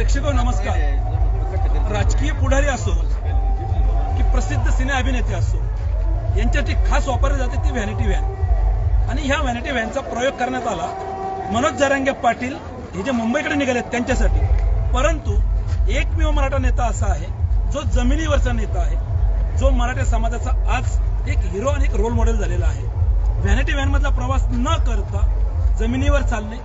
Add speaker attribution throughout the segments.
Speaker 1: प्रेक्षक नमस्कार. राजकीय पुढारी असो की प्रसिद्ध सिने अभिनेते असो यांच्यासाठी खास वापरली जाते ती व्हॅनिटी व्हॅन आणि ह्या व्हॅनिटी व्हॅनचा प्रयोग करण्यात आला मनोज जरांगे पाटील हे जे मुंबईकडे निघालेत त्यांच्यासाठी. परंतु एकमेव मराठा नेता असा आहे जो जमिनीवरचा नेता आहे जो मराठा समाजाचा आज एक हिरो आणि एक रोल मॉडेल झालेला आहे. व्हॅनिटी व्हॅन मधला प्रवास न करता जमिनीवर चालणे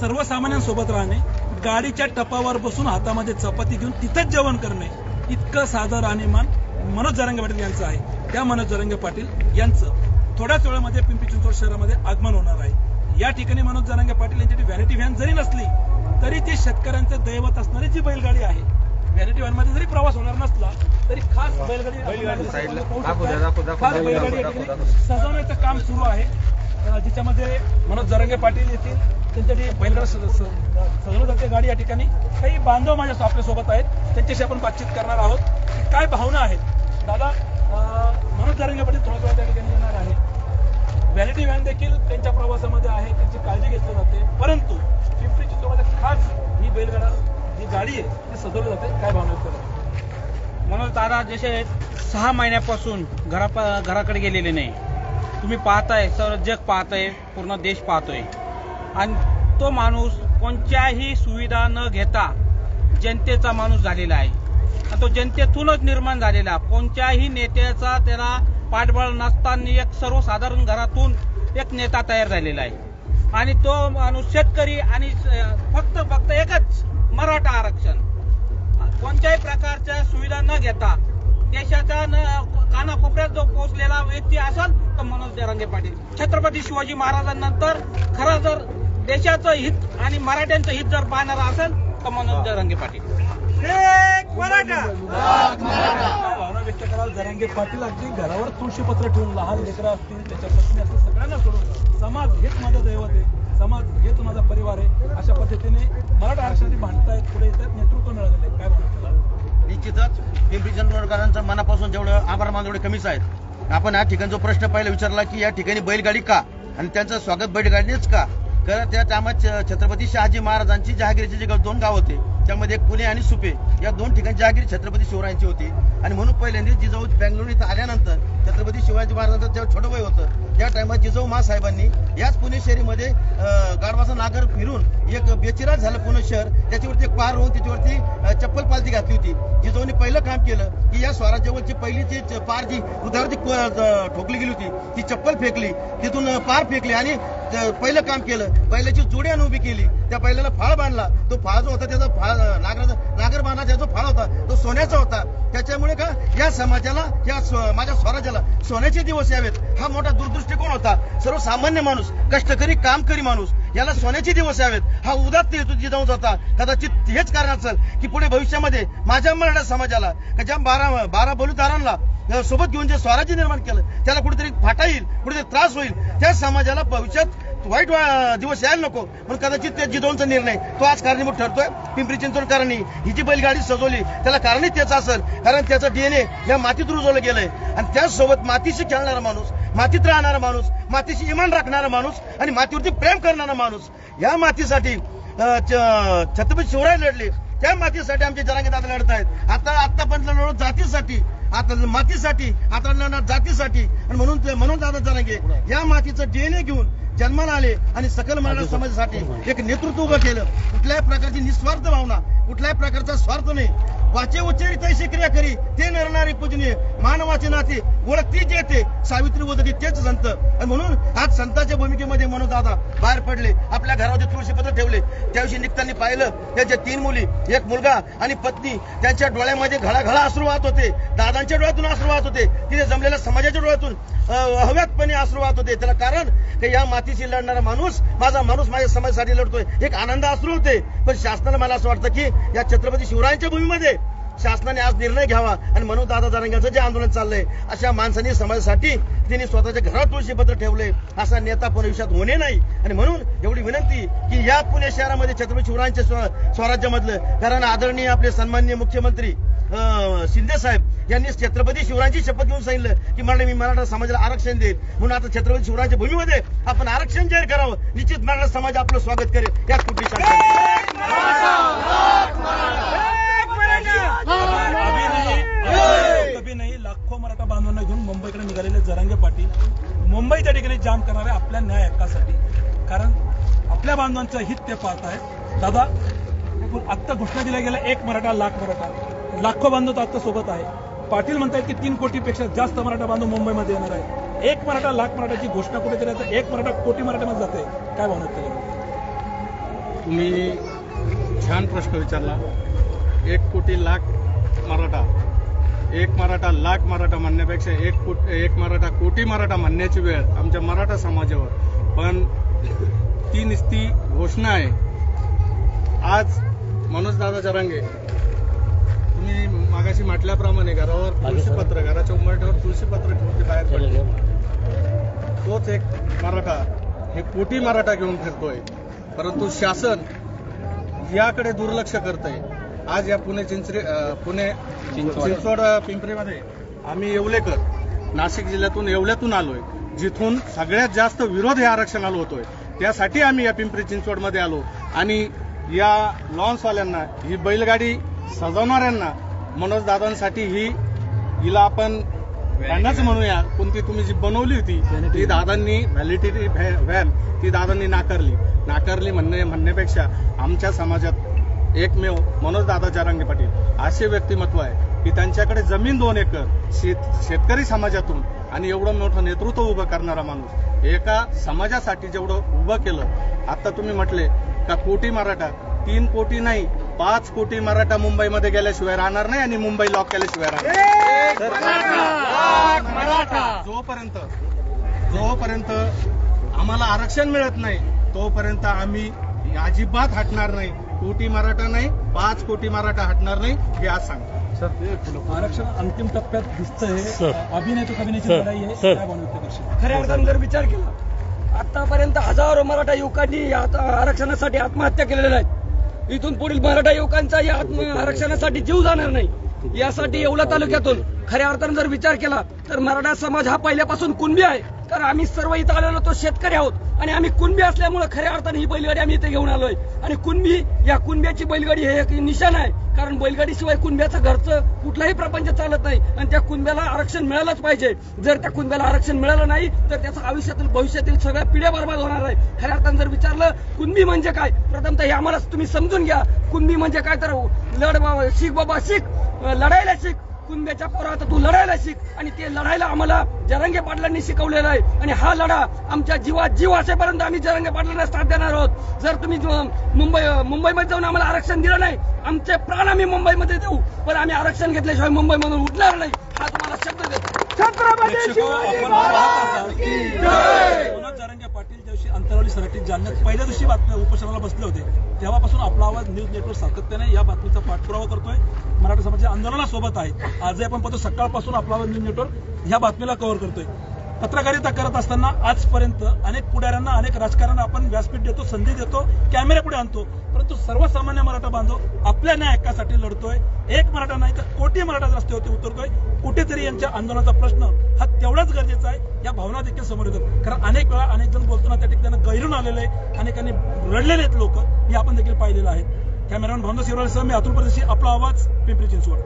Speaker 1: सर्वसामान्यांसोबत राहणे गाडीच्या टपावर बसून हातामध्ये चपाती घेऊन तिथंच जेवण करणे इतकं साधं राहणीमान मनोज जरांगे पाटील यांचं आहे. त्या मनोज जरांगे पाटील यांचं थोड्याच वेळामध्ये पिंपरी चिंचवड शहरामध्ये आगमन होणार आहे. या ठिकाणी मनोज जरांगे पाटील यांची व्हॅनिटी व्हॅन जरी नसली तरी ती शेतकऱ्यांचं दैवत असणारी जी बैलगाडी आहे व्हॅनिटी व्हॅनमध्ये जरी प्रवास होणार नसला तरी खास बैलगाडी खास बैलगाडी. सजवण्याचं काम सुरू आहे. ज्याच्यामध्ये मनोज जरंगे पाटील येतील त्यांच्यासाठी बैलगाड सजवलं जाते गाडी या ठिकाणी. काही बांधव माझ्या आपल्यासोबत आहेत त्यांच्याशी आपण बातचीत करणार आहोत. की काय भावना आहेत? दादा मनोज जरंगे पाटील थोड्या थोडा त्या ठिकाणी येणार आहे व्हॅलिटी व्हॅन देखील त्यांच्या प्रवासामध्ये आहे त्यांची काळजी घेतली जाते. परंतु पिंपरी चिंचवडमध्ये खास ही बैलगाडा जी गाडी आहे ती सजवली जाते. काय भावना आहेत
Speaker 2: मनोज दादा जसे सहा महिन्यापासून घरा घराकडे गेलेले नाही. तुम्ही पाहताय सर्व जग पाहताय पूर्ण देश पाहतोय. आणि तो माणूस कोणत्याही सुविधा न घेता जनतेचा माणूस झालेला आहे. आणि तो जनतेतूनच निर्माण झालेला कोणत्याही नेत्याचा त्याला पाठबळ नसताना एक सर्वसाधारण घरातून एक नेता तयार झालेला आहे. आणि तो माणूस शेतकरी आणि फक्त फक्त एकच मराठा आरक्षण. कोणत्याही प्रकारच्या सुविधा न घेता देशाच्या न कानाकोपऱ्यात जो पोहोचलेला व्यक्ती असेल तर मनोज जरांगे पाटील. छत्रपती शिवाजी महाराजांनंतर खरं जर देशाचं हित आणि मराठ्यांचं हित जर पाहणारा असेल तर मनोज जरांगे पाटील.
Speaker 1: भावना व्यक्त कराल जरांगे पाटील अगदी घरावर तुळशीपत्र ठेवून लहान लेकरं असतील त्याच्या पत्नी असतील सगळ्यांना सोडून. समाज हेच माझं दैवत आहे. समाज हेच माझा परिवार
Speaker 3: निश्चितच पिंपरी चिंचवडकरांचं मनापासून जेवढं आभार मान एवढे कमीच आहेत. आपण या ठिकाणी जो प्रश्न पहिला विचारला की या ठिकाणी बैलगाडी का? आणि त्यांचं स्वागत बैलगाडीनेच का? कारण त्या टायमात छ- छत्रपती शहाजी महाराजांची जहागिरीचे जे दोन गाव होते त्यामध्ये एक पुणे आणि सुपे या दोन ठिकाणी जहागिरी छत्रपती शिवरायांची होती. आणि म्हणून पहिल्यांदा जिजाऊ बेंगलोर इथं आल्यानंतर छत्रपती शिवाजी महाराजांचं जेव्हा छोटं वय होतं. त्या टायमात जिजाऊ महासाहेबांनी याच पुणे शहरीमध्ये अं, नागर फिरून एक बेचिराज झालं पुणे शहर. त्याच्यावरती एक पार होऊन त्याच्यावरती चप्पल पालती घातली होती. जिजाऊने पहिलं काम केलं की या स्वराज्यावरची पहिली जी पार जी उदारती ठोकली गेली होती ती चप्पल फेकली. तिथून पार फेकली आणि पहिलं काम केलं. बैलाची जोडी आणून उभी केली. त्या बैलाला फाळ बांधला. तो फाळ जो होता त्याचा फाळ नागराचा नागर जो फाळ होता तो सोन्याचा होता. त्याच्यामुळे का या समाजाला या स्व- माझ्या स्वराज्याला सोन्याचे दिवस यावेत. हा मोठा दूरदृष्टिकोन होता. सर्वसामान्य माणूस कष्टकरी कामकरी माणूस याला सोन्याचे दिवस यावेत. हा उदात्त हेतू जिजाऊचा होता कदाचित हेच कारण असेल की पुढे भविष्यामध्ये माझ्या मराठा समाजाला ज्या बारा बारा बलुदारांना सोबत घेऊन जे स्वराज्य निर्माण केलं त्याला कुठेतरी फाटा येईल कुठेतरी त्रास होईल. त्या समाजाला भविष्यात वाईट दिवस यायला नको. म्हणून कदाचित त्या जिजाऊंचा निर्णय तो आज कारणीभूत ठरतोय. पिंपरी चिंचवडकरांनी ही जी बैलगाडी सजवली त्याला कारणही त्याच असेल. कारण त्याचं डीएनए या मातीत रुजवलं गेलंय. आणि त्याचसोबत मातीशी खेळणारा माणूस मातीत राहणारा माणूस मातीशी इमान राखणारा माणूस आणि मातीवरती प्रेम करणारा माणूस या मातीसाठी छत्रपती शिवराय लढले. त्या मातीसाठी आमचे जरांगे दादा लढत आहेत. आता आतापर्यंत लढलो जातीसाठी आता मातीसाठी आता लढणार जातीसाठी. आणि म्हणून म्हणून दादा जरांगे या मातीचं डीएनए घेऊन जन्माला आले आणि सकल मराठा समाजासाठी एक नेतृत्व उभं केलं. कुठल्याही प्रकारची निस्वार्थ भावना कुठल्याही प्रकारचा स्वार्थ नाही. वाचे उच्चरी तैशी क्रिया करी ते नरणारे पूजनीय. मानवाचे नाते ओळख येते सावित्री वदती तेच संत. आणि म्हणून आज संतांच्या भूमिकेमध्ये म्हणून दादा बाहेर पडले आपल्या घरावरती तुळशीपत्र ठेवले. त्याविषयी निघताना पाहिलं त्याच्या तीन मुली एक मुलगा आणि पत्नी त्यांच्या डोळ्यामध्ये घळाघळा अश्रू वाहत होते. दादांच्या डोळ्यातून अश्रू वाहत होते. तिथे जमलेल्या समाजाच्या डोळ्यातून हव्यातपणे अश्रू वाहत होते. त्याला कारण या जातीशी लढणारा माणूस माझा माणूस माझ्या समाजासाठी लढतोय. एक आनंद असू होते. पण शासनाला मला असं वाटतं की या छत्रपती शिवरायांच्या भूमीमध्ये शासनाने आज निर्णय घ्यावा आणि म्हणून दादा जारंगाचं जे आंदोलन चाललंय अशा माणसांनी समाजासाठी त्यांनी स्वतःच्या घरात तुळशीपत्र ठेवले. असा नेता भविष्यात होणे नाही. आणि म्हणून एवढी विनंती की या पुणे शहरामध्ये छत्रपती शिवरायांच्या स्वराज्यामधलं कारण आदरणीय आपले सन्माननीय मुख्यमंत्री अं, शिंदे साहेब यांनी छत्रपती शिवरायांची शपथ घेऊन सांगितलं की मला मी मराठा समाजाला आरक्षण देईल म्हणून आता छत्रपती शिवरायांच्या भूमीमध्ये आपण आरक्षण जाहीर करावं. निश्चित मराठा समाज आपलं स्वागत करेल. या कुठली कभी नाही लाखो मराठा बांधवांना घेऊन मुंबईकडे निघालेले जरांगे पाटील मुंबई त्या
Speaker 1: ठिकाणी जाम करणार आहे आपल्या न्याय हक्कासाठी कारण आपल्या बांधवांचं हित ते पाहत आहे दादा आत्ता घोषणा दिल्या गेल्या एक मराठा लाख मराठा. लाखो बांधव तर आत्ता सोबत आहे पाटील म्हणतात की तीन कोटीपेक्षा जास्त मराठा बांधव मुंबईमध्ये येणार आहे एक मराठा लाख मराठाची घोषणा कुठेतरी आता एक मराठा कोटी मराठ्यामध्ये जाते. काय भावना आहेत
Speaker 4: तुम्ही छान प्रश्न विचारला. एक कोटी लाख मराठा. एक मराठा लाख मराठा म्हणण्यापेक्षा एक कोट एक मराठा कोटी मराठा म्हणण्याची वेळ आमच्या मराठा समाजावर. पण ती निस्ती घोषणा आहे. आज मनोज दादा जरांगे मागाशी म्हटल्याप्रमाणे घरावर तुळशीपत्र घराच्या उंबरठ्यावर तुळशीपत्र ठेवून ते बाहेर पडले. तोच एक मराठा हे कोटी मराठा घेऊन फिरतोय. परंतु शासन याकडे दुर्लक्ष करत आहे आज या पुणे चिंचरे पुणे चिंचवड. पिंपरीमध्ये आम्ही येवलेकर नाशिक जिल्ह्यातून येवल्यातून आलोय. जिथून सगळ्यात जास्त विरोध या आरक्षणाला होतोय. त्यासाठी आम्ही या पिंपरी चिंचवडमध्ये आलो. आणि या लॉन्सवाल्यांना ही बैलगाडी सजवणाऱ्यांना मनोज दादांसाठी ही हिला आपण व्हॅनच म्हणूया कोणती तुम्ही जी बनवली होती ती दादांनी व्हॅलिडिटी व्हॅन ती दादांनी नाकारली. नाकारली म्हणणे म्हणण्यापेक्षा आमच्या समाजात एकमेव मनोज दादा जारांगे पाटील असे व्यक्तिमत्व आहे की त्यांच्याकडे जमीन दोन एकर शेत शेतकरी समाजातून आणि एवढं मोठं नेतृत्व उभं करणारा माणूस. एका समाजासाठी जेवढं उभं केलं आता तुम्ही म्हटले का कोटी मराठा तीन कोटी नाही पाच कोटी मराठा मुंबईमध्ये गेल्याशिवाय राहणार नाही आणि मुंबई लॉक केल्याशिवाय राहणार नाही. जोपर्यंत जोपर्यंत आम्हाला आरक्षण मिळत नाही तोपर्यंत आम्ही अजिबात हटणार नाही. कोटी मराठा नाही पाच कोटी मराठा हटणार नाही हे आज सांगतो.
Speaker 1: आरक्षण अंतिम टप्प्यात दिसतंय. अभिनय तो अभिनयाची लढाई आहे.
Speaker 5: खऱ्या अर्थाने जर विचार केला आतापर्यंत हजारो मराठा युवकांनी आरक्षणासाठी आत्महत्या केलेल्या आहेत. इथून पुढील मराठा युवकांचा या आत्म आरक्षणासाठी जीव जाणार नाही. यासाठी येवला तालुक्यातून खऱ्या अर्थाने जर विचार केला तर मराठा समाज हा पहिल्यापासून कुणबी आहे? तर आम्ही सर्व इथं आलेलो तो शेतकरी आहोत. आणि आम्ही कुणबी असल्यामुळे खऱ्या अर्थाने ही बैलगाडी आम्ही इथे घेऊन आलोय. आणि कुणबी या कुणब्याची बैलगाडी हे एक निशाण आहे. कारण बैलगाडीशिवाय कुणब्याचं घरचं कुठलाही प्रपंच चालत नाही. आणि त्या कुणब्याला आरक्षण मिळालंच पाहिजे. जर त्या कुणब्याला आरक्षण मिळालं नाही तर त्याचं आयुष्यातील भविष्यातील सगळ्या पिढ्या बर्बाद होणार आहे. खऱ्या अर्थानं जर विचारलं कुणबी म्हणजे काय? प्रथमतः हे आम्हाला तुम्ही समजून घ्या. कुणबी म्हणजे काय? तर लढ बाबा शिक बाबा शिक. लढायला शिक. कुंब्याच्या पोरात तू लढायला शिक. आणि ते लढायला आम्हाला जरंगे पाटलांनी शिकवलेलं आहे. आणि हा लढा आमच्या जीवात जीव असेपर्यंत आम्ही जरंगे पाटलांना साथ देणार आहोत. जर तुम्ही मुंबई मुंबईमध्ये जाऊन आम्हाला आरक्षण दिलं नाही आमचे प्राण आम्ही मुंबईमध्ये देऊ पण आम्ही आरक्षण घेतल्याशिवाय मुंबईमधून उठणार नाही. हा तुम्हाला शब्द देतो.
Speaker 1: जारंगे पाटील ज्याविषयी अंतरावली सराटीत जालन्यात पहिल्या दिवशी बातम्या उपोषणाला बसले होते. तेव्हापासून आपला आवाज न्यूज नेटवर्क सातत्याने या बातमीचा पाठपुरावा करतोय. मराठा समाजाच्या आंदोलनासोबत आहे. आजही आपण पाहतो सकाळपासून आपला आवाज न्यूज नेटवर्क ह्या बातमीला कव्हर करतोय. पत्रकारिता करत असताना आजपर्यंत अनेक पुढाऱ्यांना अनेक राजकारण्यांना आपण व्यासपीठ देतो संधी देतो कॅमेऱ्यापुढे आणतो. परंतु सर्वसामान्य मराठा बांधव आपल्या न्याय हक्कासाठी लढतोय. एक मराठा नाही तर कोटी मराठा रस्त्यावरती उतरतोय. कुठेतरी यांच्या आंदोलनाचा प्रश्न हा तेवढाच गरजेचा आहे. या भावना देखील समोर येतात. कारण अनेक वेळा अनेक जण बोलताना त्या ठिकाणी गैरून आलेले आहे अनेकांनी रडलेले आहेत लोक. हे आपण देखील पाहिलेलं आहे. कॅमेरामॅन भावना शिवराय सह मी अतुल प्रदेशी. आपला आवाज पिंपरी चिंचवड.